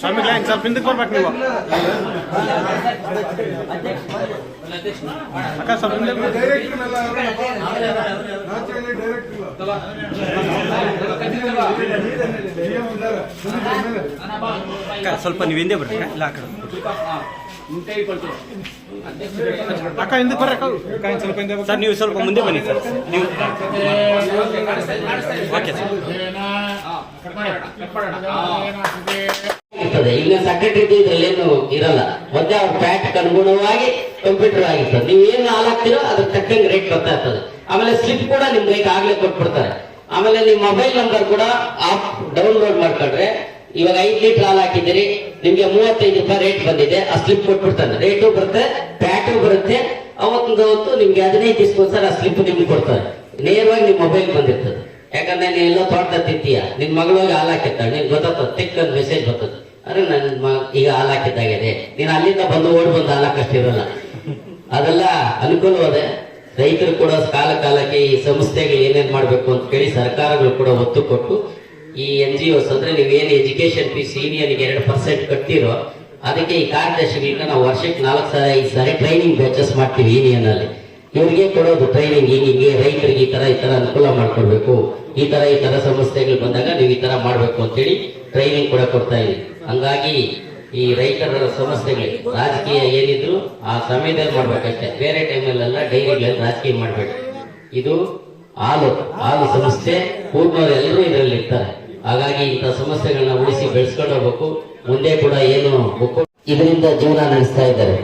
ಸ್ವಾಮಿ line ಸ್ವಲ್ಪ ಹಿಂದಕ್ಕೆ ಬರ್ಬೇಕು ನೀವು. ಅಕ್ಕ, ಸ್ವಲ್ಪ ಅಕ್ಕ, ಸ್ವಲ್ಪ ನೀವು ಹಿಂದೆ ಬರ್ರಿ ಇಲ್ಲ, ಆ ಕಡೆ. ಸರ್ ನೀವು ಸ್ವಲ್ಪ ಮುಂದೆ ಬನ್ನಿ ಸರ್ ನೀವು ಓಕೆ ಈಗ ಸೆಕ್ರೆಟರಿ ಇದ್ರಲ್ಲೇನು ಇರಲ್ಲ. ಮತ್ತೆ ಅವ್ರ ಪ್ಯಾಟ್ ಅನುಗುಣವಾಗಿ ಕಂಪ್ಯೂಟರ್ ಆಗಿರ್ತದೆ. ನೀವು ಏನು ಹಾಲ್ ಹಾಕ್ತಿರೋ ಅದ್ರ ತಕ್ಕಂಗೆ ರೇಟ್ ಬರ್ತಾ ಇರ್ತದೆ. ಆಮೇಲೆ ಸ್ಲಿಪ್ ಕೂಡ ನಿಮ್ಗೆ ಈಗಾಗಲೇ ಆಗ್ಲೇ ಕೊಟ್ಬಿಡ್ತಾರೆ. ಆಮೇಲೆ ನಿಮ್ ಮೊಬೈಲ್ ನಂಬರ್ ಕೂಡ ಆಪ್ ಡೌನ್ಲೋಡ್ ಮಾಡ್ಕೊಂಡ್ರೆ ಇವಾಗ ಐದು ಲೀಟರ್ ಹಾಲು ಹಾಕಿದ್ದೀರಿ, ನಿಮ್ಗೆ ಮೂವತ್ತೈದು ರೂಪಾಯಿ ರೇಟ್ ಬಂದಿದೆ. ಆ ಸ್ಲಿಪ್ ಕೊಟ್ಬಿಡ್ತಾನೆ. ರೇಟು ಬರುತ್ತೆ ಪ್ಯಾಟು ಬರುತ್ತೆ. ಅವತ್ತೊಂದು ಹೊತ್ತು ನಿಮ್ಗೆ ಹದಿನೈದು ದಿವಸಕ್ಕೊಂದ್ಸಲ ಆ ಸ್ಲಿಪ್ ನಿಮ್ಗೆ ಕೊಡ್ತಾರೆ. ನೇರವಾಗಿ ನಿಮ್ ಮೊಬೈಲ್ ಬಂದಿರ್ತದೆ. ಯಾಕಂದ್ರೆ ನೀನ್ ಎಲ್ಲ ತೋಟದ ನಿನ್ ಮಗಳೋಗಿ ಹಾಲು ಹಾಕಿರ್ತಾಳೆ. ನಿನ್ ಗೊತ್ತಾಗ್ತದೆ ತಿಕ್ಕ ಮೆಸೇಜ್ ಬರ್ತದೆ. ಅರೆ, ನನ್ನ ಈಗ ಹಾಲು ಹಾಕಿದ್ದಾಗಿದೆ ನೀನ್ ಅಲ್ಲಿಂದ ಬಂದು ಓಡಿ ಬಂದು ಹಾಲು ಹಾಕಷ್ಟಿರಲ್ಲ ಅದೆಲ್ಲ ಅನುಕೂಲವಾದೆ. ರೈತರು ಕೂಡ ಕಾಲ ಕಾಲಕ್ಕೆ ಈ ಸಂಸ್ಥೆಗಳು ಏನೇನ್ ಮಾಡ್ಬೇಕು ಅಂತ ಕೇಳಿ ಸರ್ಕಾರಗಳು ಕೂಡ ಒತ್ತು ಕೊಟ್ಟು ಈ ಎನ್ ಜಿ ಒಸ್ ಅಂದ್ರೆ ನೀವೇನು ಎಜುಕೇಶನ್ ಫೀಸ್ಗೆ ಎರಡು ಪರ್ಸೆಂಟ್ ಕಟ್ತಿರೋ, ಅದಕ್ಕೆ ಈ ಕಾರ್ಯದರ್ಶಿಗಳನ್ನ ನಾವು ವರ್ಷಕ್ಕೆ ನಾಲ್ಕು ಸಾವಿರ ಐದು ಸಾರಿ ಟ್ರೈನಿಂಗ್ ಬ್ಯಾಚಸ್ ಮಾಡ್ತೀವಿ ಯೂನಿಯನ್ ಅಲ್ಲಿ ಇವ್ರಿಗೆ ಕೊಡೋದು ಟ್ರೈನಿಂಗ್ ಹಿಂಗೆ ರೈತರಿಗೆ ಈ ತರ ಈ ತರ ಅನುಕೂಲ ಮಾಡ್ಕೊಳ್ಬೇಕು ಈ ತರ ಈ ತರ ಸಮಸ್ಯೆಗಳು ಬಂದಾಗ ನೀವು ಈ ತರ ಮಾಡ್ಬೇಕು ಅಂತೇಳಿ ಟ್ರೈನಿಂಗ್ ಕೂಡ ಕೊಡ್ತಾ ಇದೀವಿ ಹಂಗಾಗಿ ಈ ರೈತರ ಸಮಸ್ಯೆಗಳು ರಾಜಕೀಯ ಏನಿದ್ರು ಆ ಸಮಯದಲ್ಲಿ ಮಾಡ್ಬೇಕಷ್ಟೇ. ಬೇರೆ ಟೈಮಲ್ಲೆಲ್ಲ ಡೈರಿಗಳಲ್ಲಿ ರಾಜಕೀಯ ಮಾಡ್ಬೇಕು ಇದು ಹಾಲು ಹಾಲು ಸಮಸ್ಯೆ ಊರ್ನವ್ರು ಎಲ್ಲರೂ ಇದರಲ್ಲಿ ಇರ್ತಾರೆ. ಹಾಗಾಗಿ ಇಂಥ ಸಮಸ್ಯೆಗಳನ್ನ ಉಳಿಸಿ ಬೆಳೆಸ್ಕೊಂಡು ಹೋಗ್ಬೇಕು. ಮುಂದೆ ಕೂಡ ಏನು ಇದರಿಂದ ಜೀವನ ನಡೆಸ್ತಾ ಇದ್ದಾರೆ.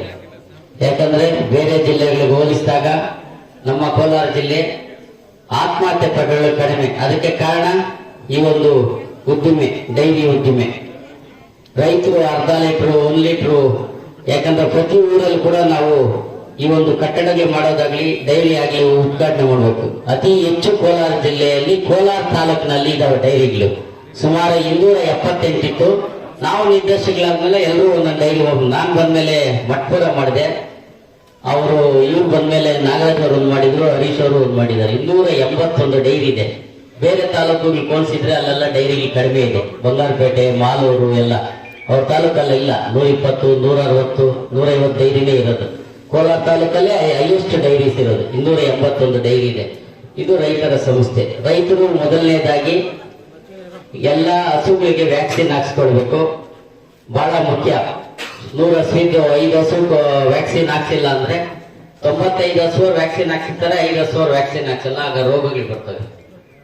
ಯಾಕಂದ್ರೆ ಬೇರೆ ಜಿಲ್ಲೆಗಳಿಗೆ ಹೋಲಿಸಿದಾಗ ನಮ್ಮ ಕೋಲಾರ ಜಿಲ್ಲೆ ಆತ್ಮಹತ್ಯೆ ಪ್ರಕರಣಗಳು ಕಡಿಮೆ. ಅದಕ್ಕೆ ಕಾರಣ ಈ ಒಂದು ಉದ್ದಿಮೆ, ಡೈರಿ ಉದ್ದಿಮೆ. ರೈತರು ಅರ್ಧ ಲೀಟ್ರು, ಒಂದು ಲೀಟ್ರು, ಯಾಕಂದ್ರೆ ಪ್ರತಿ ಊರಲ್ಲಿ ಕೂಡ ನಾವು ಈ ಒಂದು ಕಟ್ಟಡಕ್ಕೆ ಮಾಡೋದಾಗ್ಲಿ, ಡೈರಿ ಆಗಲಿ ಉದ್ಘಾಟನೆ ಮಾಡಬೇಕು. ಅತಿ ಹೆಚ್ಚು ಕೋಲಾರ ಜಿಲ್ಲೆಯಲ್ಲಿ ಕೋಲಾರ ತಾಲೂಕಿನಲ್ಲಿ ಇದಾವೆ ಡೈರಿಗಳು. ಸುಮಾರು ಇನ್ನೂರ ಎಪ್ಪತ್ತೆಂಟಿತ್ತು. ನಾವು ನಿರ್ದೇಶಕರಾದ್ಮೇಲೆ ಎಲ್ಲರೂ ಒಂದೊಂದು ಡೈರಿ ಹೋಗ್ಬೋದು ನಾನು ಬಂದ್ಮೇಲೆ ಮಟ್ಪುರ ಮಾಡಿದೆ. ಅವರು, ಇವ್ರು ಬಂದ್ಮೇಲೆ ನಾಗರಾಜ್ ಅವರು ಒಂದು ಮಾಡಿದ್ರು, ಹರೀಶ್ ಅವರು ಒಂದು ಮಾಡಿದ್ದಾರೆ. ಇನ್ನೂರ ಎಂಬತ್ತೊಂದು ಡೈರಿ ಇದೆ. ಬೇರೆ ತಾಲೂಕುಗಳು ಕೋಣಿಸಿದ್ರೆ ಅಲ್ಲೆಲ್ಲ ಡೈರಿಗೆ ಕಡಿಮೆ ಇದೆ. ಬಂಗಾರಪೇಟೆ, ಮಾಲೂರು ಎಲ್ಲ. ಅವ್ರ ತಾಲೂಕಲ್ಲ ಇಲ್ಲ ನೂರ ಇಪ್ಪತ್ತು, ನೂರ ಅರವತ್ತು, ನೂರ ಐವತ್ತು ಡೈರಿನೇ ಇರೋದು. ಕೋಲಾರ ತಾಲೂಕಲ್ಲಿ ಹೈಯೆಸ್ಟ್ ಡೈರಿ ಇರೋದು ಇನ್ನೂರ ಎಂಬತ್ತೊಂದು ಡೈರಿ ಇದೆ. ಇದು ರೈತರ ಸಂಸ್ಥೆ. ರೈತರು ಮೊದಲನೇದಾಗಿ ಎಲ್ಲ ಹಸುಗಳಿಗೆ ವ್ಯಾಕ್ಸಿನ್ ಹಾಕ್ಸ್ಕೊಳ್ಬೇಕು. ಬಹಳ ಮುಖ್ಯ. ನೂರ ಹಸುವಿಗೆ ಐದು ಹಸು ವ್ಯಾಕ್ಸಿನ್ ಹಾಕ್ಸಿಲ್ಲ ಅಂದ್ರೆ ತೊಂಬತ್ತೈದು ಹಸು ವ್ಯಾಕ್ಸಿನ್ ಹಾಕ್ಸಿರ್ತಾರೆ, ಐದು ಹಸು ವ್ಯಾಕ್ಸಿನ್ ಹಾಕ್ಸಲ್ಲ, ಆಗ ರೋಗಗಳು ಬರ್ತವೆ.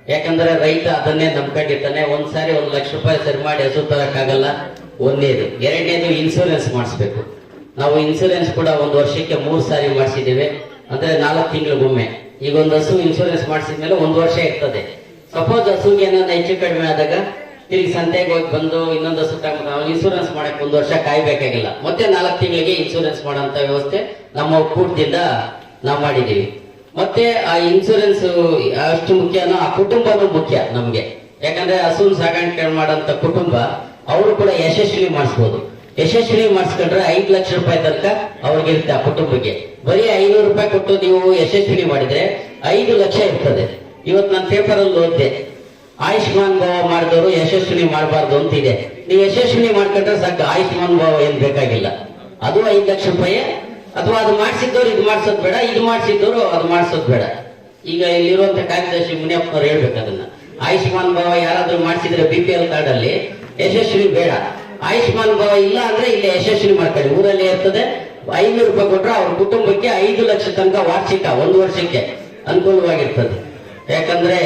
ಯಾಕಂದ್ರೆ ರೈತ ಅದನ್ನೇ ನಂಬ್ಕೊಂಡಿರ್ತಾನೆ. ಒಂದ್ಸಾರಿ ಒಂದು ಲಕ್ಷ ರೂಪಾಯಿ ಸರಿ ಮಾಡಿ ಹಸು ತರಕ್ಕಾಗಲ್ಲ ಒಂದೇದು. ಎರಡನೇದು ಇನ್ಸೂರೆನ್ಸ್ ಮಾಡಿಸ್ಬೇಕು. ನಾವು ಇನ್ಸೂರೆನ್ಸ್ ಕೂಡ ಒಂದು ವರ್ಷಕ್ಕೆ ಮೂರು ಸಾರಿ ಮಾಡಿಸಿದ್ದೇವೆ. ಅಂದ್ರೆ ನಾಲ್ಕು ತಿಂಗಳಿಗೊಮ್ಮೆ. ಈಗ ಒಂದು ಹಸು ಇನ್ಸೂರೆನ್ಸ್ ಮಾಡಿಸಿದ್ಮೇಲೆ ಒಂದು ವರ್ಷ ಇರ್ತದೆ. ಸಪೋಸ್ ಹಸುಗೆ ಏನಾದ್ರು ಹೆಚ್ಚು ಕಡಿಮೆ ಆದಾಗ ತಿರುಗಿ ಸಂತೆಗೆ ಹೋಗಿ ಬಂದು ಇನ್ನೊಂದು ಹಸು ನಾವು ಇನ್ಸೂರೆನ್ಸ್ ಮಾಡಕ್ ಒಂದು ವರ್ಷ ಕಾಯ್ಬೇಕಾಗಿಲ್ಲ. ಮತ್ತೆ ನಾಲ್ಕು ತಿಂಗಳಿಗೆ ಇನ್ಸೂರೆನ್ಸ್ ಮಾಡೋಂತ ವ್ಯವಸ್ಥೆ ನಮ್ಮ ಒಕ್ಕೂಟದಿಂದ ನಾವು ಮಾಡಿದೀವಿ ಮತ್ತೆ ಆ ಇನ್ಸೂರೆನ್ಸ್ ಅಷ್ಟು ಮುಖ್ಯನೋ, ಆ ಕುಟುಂಬನೂ ಮುಖ್ಯ ನಮ್ಗೆ. ಯಾಕಂದ್ರೆ ಹಸುನ್ ಸಾಗಾಣಿಕೆ ಮಾಡಂತ ಕುಟುಂಬ, ಅವರು ಕೂಡ ಯಶಸ್ವಿ ಮಾಡಿಸ್ಬೋದು. ಯಶಸ್ವಿ ಮಾಡಿಸ್ಕೊಂಡ್ರೆ ಐದು ಲಕ್ಷ ರೂಪಾಯಿ ತನಕ ಅವ್ರಿಗಿರುತ್ತೆ ಆ ಕುಟುಂಬಕ್ಕೆ. ಬರೀ ಐನೂರು ರೂಪಾಯಿ ಕೊಟ್ಟು ನೀವು ಯಶಸ್ವಿನಿ ಮಾಡಿದ್ರೆ ಐದು ಲಕ್ಷ ಇರ್ತದೆ. ಇವತ್ತು ನಾನು ಪೇಪರ್ ಅಲ್ಲಿ ಓದಿದೆ. ಆಯುಷ್ಮಾನ್ ಭಾವ ಮಾಡಿದವರು ಯಶಸ್ವಿನಿ ಮಾಡಬಾರ್ದು ಅಂತ ಇದೆ ನೀವು ಯಶಸ್ವಿನಿ ಮಾಡ್ಕೊಂಡ್ರೆ ಸಾಕು, ಆಯುಷ್ಮಾನ್ ಭಾವ ಏನ್ ಬೇಕಾಗಿಲ್ಲ. ಅದು ಐದು ಲಕ್ಷ ರೂಪಾಯಿ. ಅಥವಾ ಅದು ಮಾಡಿಸಿದ್ದವ್ರು ಇದು ಮಾಡಿಸೋದು ಬೇಡ, ಇದು ಮಾಡಿಸಿದ್ದವರು ಅದು ಮಾಡಿಸೋದು ಬೇಡ. ಈಗ ಇಲ್ಲಿರುವಂತ ಕಾರ್ಯದರ್ಶಿ ಮುನಿಯಪ್ಪನವ್ರು ಹೇಳ್ಬೇಕು ಅದನ್ನ. ಆಯುಷ್ಮಾನ್ ಭಾವ ಯಾರಾದ್ರೂ ಮಾಡಿಸಿದ್ರೆ ಬಿ ಪಿ ಎಲ್ ಕಾರ್ಡ್ ಅಲ್ಲಿ ಯಶಸ್ವಿ ಬೇಡ. ಆಯುಷ್ಮಾನ್ ಭವ ಇಲ್ಲ ಅಂದ್ರೆ ಇಲ್ಲಿ ಯಶಸ್ವಿ ಮಾಡ್ತಾರೆ. ಊರಲ್ಲಿ ಇರ್ತದೆ, ಐನೂರು ರೂಪಾಯಿ ಕೊಟ್ಟರೆ ಅವ್ರ ಕುಟುಂಬಕ್ಕೆ ಐದು ಲಕ್ಷ ತನಕ ವಾರ್ಷಿಕ, ಒಂದು ವರ್ಷಕ್ಕೆ ಅನುಕೂಲವಾಗಿರ್ತದೆ. ಯಾಕಂದ್ರೆ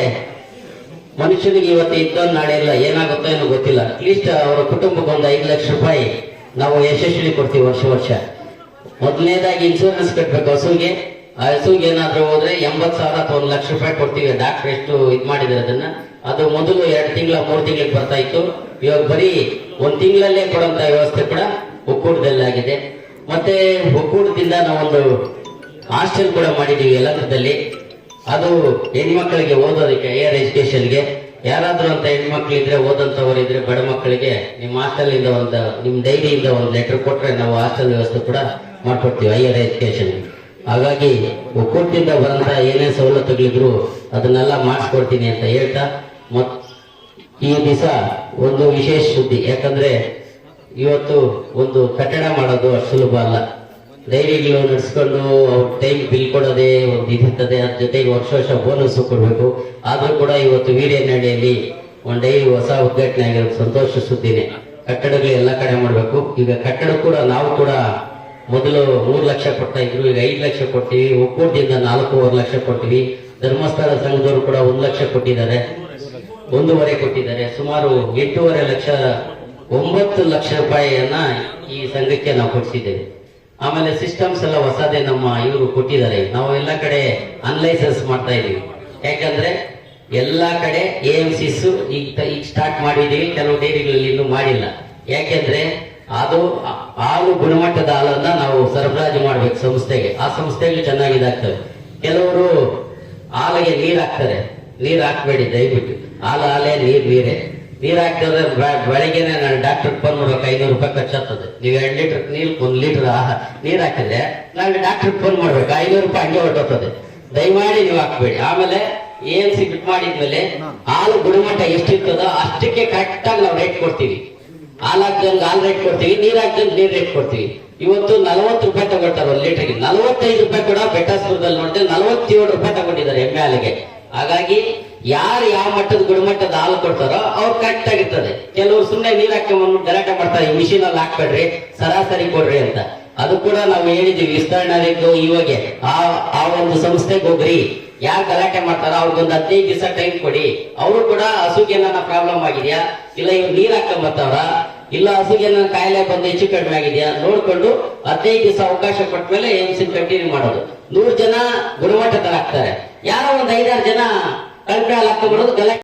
ಮನುಷ್ಯನಿಗೆ ಇವತ್ತು ಇದ್ದೊಂದು ನಾಳೆ ಇಲ್ಲ, ಏನಾಗುತ್ತೋ ಏನೋ ಗೊತ್ತಿಲ್ಲ. ಅಟ್ಲೀಸ್ಟ್ ಅವರ ಕುಟುಂಬಕ್ಕೆ ಒಂದು ಐದು ಲಕ್ಷ ರೂಪಾಯಿ ನಾವು ಯಶಸ್ವಿ ಕೊಡ್ತೀವಿ ವರ್ಷ ವರ್ಷ. ಮೊದಲನೇದಾಗಿ ಇನ್ಶೂರೆನ್ಸ್ ಕಟ್ಟಬೇಕು ಹಸುಗೆ ಆ ಹಸುಗೆ ಏನಾದರೂ ಹೋದ್ರೆ ಎಂಬತ್ತು ಸಾವಿರ ಅಥವಾ ಒಂದು ಲಕ್ಷ ರೂಪಾಯಿ ಕೊಡ್ತೀವಿ. ಡಾಕ್ಟರ್ ಎಷ್ಟು ಇದು ಮಾಡಿದ್ರೆ ಅದನ್ನ. ಅದು ಮೊದಲು ಎರಡು ತಿಂಗಳ, ಮೂರು ತಿಂಗಳಿಗೆ ಬರ್ತಾ ಇತ್ತು. ಇವಾಗ ಬರೀ ಒಂದ್ ತಿಂಗಳಲ್ಲೇ ಕೊಡುವಂತ ವ್ಯವಸ್ಥೆ ಕೂಡ ಒಕ್ಕೂಟದಲ್ಲಾಗಿದೆ. ಮತ್ತೆ ಒಕ್ಕೂಟದಿಂದ ನಾವೊಂದು ಹಾಸ್ಟೆಲ್ ಕೂಡ ಮಾಡಿದ್ದೀವಿ ಯಲಹಂಕದಲ್ಲಿ. ಅದು ಹೆಣ್ಮಕ್ಳಿಗೆ ಓದೋದಕ್ಕೆ ಹೈಯರ್ ಎಜುಕೇಶನ್ಗೆ ಯಾರಾದ್ರೂ ಅಂತ ಹೆಣ್ಮಕ್ಳು ಇದ್ರೆ, ಓದಂತವ್ರು ಇದ್ರೆ, ಬಡ ಮಕ್ಕಳಿಗೆ ನಿಮ್ಮ ಹಾಸ್ಟೆಲ್ ಇಂದ ಒಂದು ನಿಮ್ ಡೈರಿಯಿಂದ ಒಂದು ಲೆಟರ್ ಕೊಟ್ರೆ ನಾವು ಹಾಸ್ಟೆಲ್ ವ್ಯವಸ್ಥೆ ಕೂಡ ಮಾಡ್ಕೊಡ್ತೀವಿ ಹೈಯರ್ ಎಜುಕೇಶನ್ ಹಾಗಾಗಿ ಒಕ್ಕೂಟದಿಂದ ಬರಂತ ಏನೇ ಸವಲತ್ತುಗಳಿದ್ರು ಅದನ್ನೆಲ್ಲ ಮಾಡಿಸ್ಕೊಡ್ತೀನಿ ಅಂತ ಹೇಳ್ತಾ, ಮತ್ ಈ ದಿವಸ ಒಂದು ವಿಶೇಷ ಸುದ್ದಿ. ಯಾಕಂದ್ರೆ ಇವತ್ತು ಒಂದು ಕಟ್ಟಡ ಮಾಡೋದು ಅಷ್ಟು ಸುಲಭ ಅಲ್ಲ. ಡೈರಿಗಳು ನಡೆಸ್ಕೊಂಡು ಅವ್ರ ಟೈಮ್ ಬಿಲ್ ಕೊಡೋದೇ ಒಂದು ಇದಿರ್ತದೆ ಅದ್ರ ಜೊತೆಗೆ ವರ್ಷ ವರ್ಷ ಬೋನಸ್ ಕೊಡಬೇಕು. ಆದ್ರೂ ಕೂಡ ಇವತ್ತು ವೀರ್ಯನಹಳ್ಳಿಯಲ್ಲಿ ಒಂದು ಡೈರಿ ಹೊಸ ಉದ್ಘಾಟನೆ ಆಗಿರೋ ಸಂತೋಷ ಸುದ್ದಿನೇ. ಕಟ್ಟಡಗಳು ಎಲ್ಲ ಕಡೆ ಮಾಡಬೇಕು. ಈಗ ಕಟ್ಟಡ ಕೂಡ ನಾವು ಕೂಡ ಮೊದಲು ಮೂರು ಲಕ್ಷ ಕೊಡ್ತಾ ಇದ್ರು, ಈಗ ಐದು ಲಕ್ಷ ಕೊಡ್ತೀವಿ. ಒಕ್ಕೂಟದಿಂದ ನಾಲ್ಕೂವರೆ ಲಕ್ಷ ಕೊಡ್ತೀವಿ. ಧರ್ಮಸ್ಥಳ ಸಂಘದವರು ಕೂಡ ಒಂದು ಲಕ್ಷ ಕೊಟ್ಟಿದ್ದಾರೆ. ಒಂದೂವರೆ ಕೊಟ್ಟಿದ್ದಾರೆ. ಸುಮಾರು ಎಂಟೂವರೆ ಲಕ್ಷ, ಒಂಬತ್ತು ಲಕ್ಷ ರೂಪಾಯಿಯನ್ನ ಈ ಸಂಘಕ್ಕೆ ನಾವು ಕೊಡಿಸಿದ್ದೇವೆ. ಆಮೇಲೆ ಸಿಸ್ಟಮ್ಸ್ ಎಲ್ಲ ಹೊಸದೇ ನಮ್ಮ ಇವರು ಕೊಟ್ಟಿದ್ದಾರೆ. ನಾವು ಎಲ್ಲ ಕಡೆ ಅನ್ಲೈಸನ್ಸ್ ಮಾಡ್ತಾ ಇದೀವಿ ಯಾಕಂದ್ರೆ ಎಲ್ಲಾ ಕಡೆ ಎ ಎಂ ಸಿಸ್ ಈಗ ಈಗ ಸ್ಟಾರ್ಟ್ ಮಾಡಿದೀವಿ ಕೆಲವು ಡೈರಿಗಳಲ್ಲಿ ಇನ್ನೂ ಮಾಡಿಲ್ಲ. ಯಾಕೆಂದ್ರೆ ಅದು ಹಾಲು ಗುಣಮಟ್ಟದ ಹಾಲನ್ನ ನಾವು ಸರಬರಾಜು ಮಾಡ್ಬೇಕು ಸಂಸ್ಥೆಗೆ. ಆ ಸಂಸ್ಥೆಗಳು ಚೆನ್ನಾಗಿದಾಗ್ತವೆ. ಕೆಲವರು ಹಾಲಿಗೆ ನೀರ್ ಹಾಕ್ತಾರೆ. ನೀರ್ ಹಾಕ್ಬೇಡಿ ದಯವಿಟ್ಟು. ಹಾಲು ಹಾಲೇ ನೀರ್. ನೀರೇ ನೀರ್ ಹಾಕಿದ್ರೆ ಬೆಳಗ್ಗೆನೆ ನಾನು ಡಾಕ್ಟರ್ ಫೋನ್ ಮಾಡ್ಬೇಕು ಐನೂರು ರೂಪಾಯಿ ಖರ್ಚಾಗ್ತದೆ. ನೀವು ಎರಡು ಲೀಟರ್ ನೀರ್ ಒಂದು ಲೀಟರ್ ನೀರ್ ಹಾಕಿದ್ರೆ ನಾನು ಡಾಕ್ಟರ್ ಫೋನ್ ಮಾಡ್ಬೇಕು ಐನೂರು ರೂಪಾಯಿ ಹಂಗೆ ಹೊರಟೋಗ್ತದೆ. ದಯಮಾಡಿ ನೀವು ಹಾಕ್ಬೇಡಿ. ಆಮೇಲೆ ಏನ್ ಸಿ ಬಿಟ್ ಮಾಡಿದ್ಮೇಲೆ ಹಾಲು ಗುಣಮಟ್ಟ ಎಷ್ಟಿರ್ತದೋ ಅಷ್ಟಕ್ಕೆ ಕರೆಕ್ಟ್ ಆಗಿ ನಾವು ರೇಟ್ ಕೊಡ್ತೀವಿ. ಹಾಲು ಹಾಕ್ದಂಗೆ ಹಾಲು ರೇಟ್ ಕೊಡ್ತೀವಿ, ನೀರ್ ಹಾಕ್ದಂಗೆ ನೀರ್ ರೇಟ್ ಕೊಡ್ತೀವಿ. ಇವತ್ತು ನಲವತ್ತು ರೂಪಾಯಿ ತಗೊಳ್ತಾರೆ ಒಂದು ಲೀಟರ್ಗೆ ನಲವತ್ತೈದು ರೂಪಾಯಿ ಕೂಡ ಬೆಟ್ಟಾಸ್ಪುರದಲ್ಲಿ ನೋಡಿದ್ರೆ ನಲವತ್ತೇಳು ರೂಪಾಯಿ ತಗೊಂಡಿದ್ದಾರೆ ಎಮ್ಮೆ ಹಾಲಿಗೆ. ಹಾಗಾಗಿ ಯಾರು ಯಾವ ಮಟ್ಟದ ಗುಣಮಟ್ಟದ ಹಾಲು ಕೊಡ್ತಾರೋ ಅವ್ರು ಕರೆಕ್ಟ್ ಆಗಿರ್ತದೆ. ಕೆಲವರು ಸುಮ್ಮನೆ ನೀರ್ ಹಾಕೊಂಡ್ಬಂದು ಗಲಾಟೆ ಮಾಡ್ತಾರೆ, ಈ ಮಿಷಿನ್ ಅಲ್ಲಿ ಹಾಕ್ಬೇಡ್ರಿ, ಸರಾಸರಿ ಕೊಡ್ರಿ ಅಂತ. ಅದು ಕೂಡ ನಾವು ಹೇಳಿದ್ದೀವಿ ವಿಸ್ತರಣೆ ಇವಾಗೆ. ಆ ಆ ಒಂದು ಸಂಸ್ಥೆಗೆ ಹೋಗ್ರಿ. ಯಾರು ಗಲಾಟೆ ಮಾಡ್ತಾರ ಅವ್ರಿಗೊಂದು ಹದಿನೈದು ದಿವಸ ಟೈಮ್ ಕೊಡಿ. ಅವರು ಕೂಡ ಹಸುಗೆ ಏನಾರ ಪ್ರಾಬ್ಲಮ್ ಆಗಿದೆಯಾ? ಇಲ್ಲ, ಇವ್ರು ನೀರ್ ಹಾಕೊಂಡ್ ಬರ್ತಾವ್ರ? ಇಲ್ಲ, ಹಸುಗೆ ಏನಾರ ಕಾಯಿಲೆ ಬಂದು ಹೆಚ್ಚು ಕಡಿಮೆ ಆಗಿದೆಯಾ? ನೋಡ್ಕೊಂಡು ಹದಿನೈದು ದಿವಸ ಅವಕಾಶ ಕೊಟ್ಟ ಮೇಲೆ ಏಮ್ಸಿನ್ ಕಂಟಿನ್ಯೂ ಮಾಡೋದು. ನೂರು ಜನ ಗುಣಮಟ್ಟದಲ್ಲಿ ಹಾಕ್ತಾರೆ. ಯಾರೋ ಒಂದ್ ಐದಾರು ಜನ ಕಳಪೆ ಹಾಕ್ತಾ ಹಾಕೊಂಡ್ಬರೋದು ಗಲಾಟೆ.